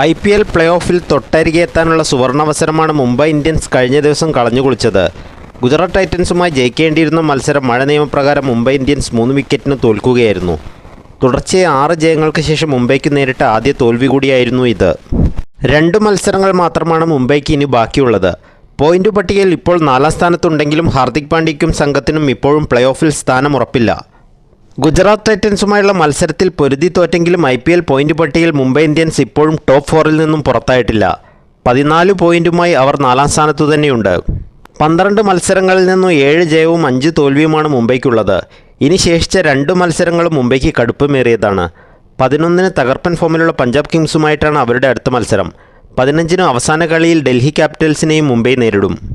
I P L play ഓഫിൽ തൊട്ടരികെ എത്താനുള്ള സുവർണാവസരമാണ് Mumbai Indians കഴിഞ്ഞ ദിവസം കളഞ്ഞുകുളിച്ചത്. ഗുജറാത്ത് ടൈറ്റൻസുമായി ജയിക്കേണ്ടിയിരുന്ന മത്സരം മഴ നിയമപ്രകാരം മുംബൈ ഇന്ത്യൻസ് മൂന്ന് വിക്കറ്റിന് തോൽക്കുകയായിരുന്നു. തുടർച്ചയായി ആറ് ജയങ്ങൾക്ക് ശേഷം മുംബൈക്ക് നേരിട്ട ആദ്യ തോൽവി കൂടിയായിരുന്നു ഇത്. രണ്ട് മത്സരങ്ങൾ മാത്രമാണ് മുംബൈക്ക് ഇനി ബാക്കിയുള്ളത്. പോയിന്റ് പട്ടികയിൽ ഇപ്പോൾ നാലാം സ്ഥാനത്തുണ്ടെങ്കിലും ഹാർദിക് പാണ്ഡ്യയ്ക്കും സംഘത്തിനും ഇപ്പോഴും പ്ലേ ഓഫിൽ സ്ഥാനം ഉറപ്പില്ല ഗുജറാത്ത് ടൈറ്റൻസുമായുള്ള മത്സരത്തിൽ പൊരുതി തോറ്റെങ്കിലും ഐ പി എൽ പോയിന്റ് പട്ടികയിൽ മുംബൈ ഇന്ത്യൻസ് ഇപ്പോഴും ടോപ്പ് ഫോറിൽ നിന്നും പുറത്തായിട്ടില്ല. പതിനാല് പോയിന്റുമായി അവർ നാലാം സ്ഥാനത്തു തന്നെയുണ്ട്. പന്ത്രണ്ട് മത്സരങ്ങളിൽ നിന്നും ഏഴ് ജയവും അഞ്ച് തോൽവിയുമാണ് മുംബൈക്കുള്ളത്. ഇനി ശേഷിച്ച രണ്ട് മത്സരങ്ങളും മുംബൈക്ക് കടുപ്പമേറിയതാണ്. പതിനൊന്നിന് തകർപ്പൻ ഫോമിലുള്ള പഞ്ചാബ് കിങ്സുമായിട്ടാണ് അവരുടെ അടുത്ത മത്സരം. പതിനഞ്ചിനും അവസാന കളിയിൽ ഡൽഹി ക്യാപിറ്റൽസിനെയും മുംബൈ നേരിടും.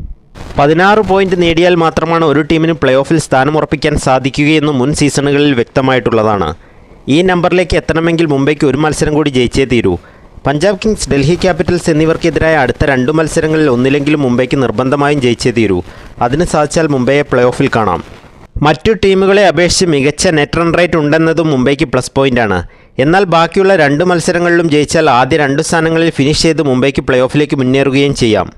പതിനാറ് പോയിന്റ് നേടിയാൽ മാത്രമാണ് ഒരു ടീമിന് പ്ലേ ഓഫിൽ സ്ഥാനം ഉറപ്പിക്കാൻ സാധിക്കുകയെന്ന് മുൻ സീസണുകളിൽ വ്യക്തമായിട്ടുള്ളതാണ്. ഈ നമ്പറിലേക്ക് എത്തണമെങ്കിൽ മുംബൈക്ക് ഒരു മത്സരം കൂടി ജയിച്ചേ തീരൂ. പഞ്ചാബ് കിങ്സ് ഡൽഹി ക്യാപിറ്റൽസ് എന്നിവർക്കെതിരായ അടുത്ത രണ്ട് മത്സരങ്ങളിൽ ഒന്നിലെങ്കിലും മുംബൈക്ക് നിർബന്ധമായും ജയിച്ചേ തീരൂ. അതിന് സാധിച്ചാൽ മുംബൈയെ പ്ലേ ഓഫിൽ കാണാം. മറ്റു ടീമുകളെ അപേക്ഷിച്ച് മികച്ച നെറ്റ് റൺ റേറ്റ് ഉണ്ടെന്നതും മുംബൈക്ക് പ്ലസ് പോയിന്റാണ്. എന്നാൽ ബാക്കിയുള്ള രണ്ട് മത്സരങ്ങളിലും ജയിച്ചാൽ ആദ്യ രണ്ട് സ്ഥാനങ്ങളിൽ ഫിനിഷ് ചെയ്ത് മുംബൈക്ക് പ്ലേ ഓഫിലേക്ക് മുന്നേറുകയും ചെയ്യാം.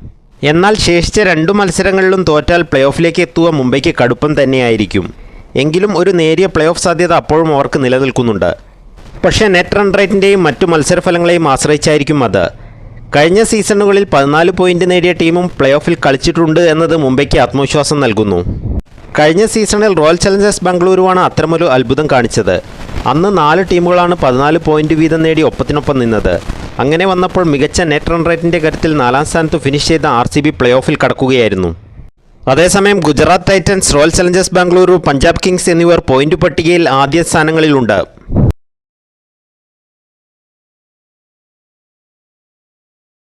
എന്നാൽ ശേഷിച്ച രണ്ടു മത്സരങ്ങളിലും തോറ്റാൽ പ്ലേ ഓഫിലേക്ക് എത്തുക മുംബൈക്ക് കടുപ്പം തന്നെയായിരിക്കും. എങ്കിലും ഒരു നേരിയ പ്ലേ ഓഫ് സാധ്യത അപ്പോഴും അവർക്ക് നിലനിൽക്കുന്നുണ്ട്. പക്ഷേ നെറ്റ് റൺ റേറ്റിന്റെയും മറ്റു മത്സരഫലങ്ങളെയും ആശ്രയിച്ചായിരിക്കും അത്. കഴിഞ്ഞ സീസണുകളിൽ പതിനാല് പോയിന്റ് നേടിയ ടീമും പ്ലേ ഓഫിൽ കളിച്ചിട്ടുണ്ട് എന്നത് മുംബൈക്ക് ആത്മവിശ്വാസം നൽകുന്നു. കഴിഞ്ഞ സീസണിൽ റോയൽ ചലഞ്ചേഴ്സ് ബംഗളൂരുവാണ് അത്തരമൊരു അത്ഭുതം കാണിച്ചത്. അന്ന് നാല് ടീമുകളാണ് പതിനാല് പോയിന്റ് വീതം നേടി ഒപ്പത്തിനൊപ്പം നിന്നത്. അങ്ങനെ വന്നപ്പോൾ മികച്ച നെറ്റ് റൺ റേറ്റിന്റെ കാര്യത്തിൽ നാലാം സ്ഥാനത്ത് ഫിനിഷ് ചെയ്ത ആർ സി ബി പ്ലേ ഓഫിൽ കടക്കുകയായിരുന്നു. അതേസമയം Gujarat Titans Royal Challengers Bengaluru Punjab Kings എന്നിവർ പോയിന്റ് പട്ടികയിൽ ആദ്യ സ്ഥാനങ്ങളിലുണ്ട്.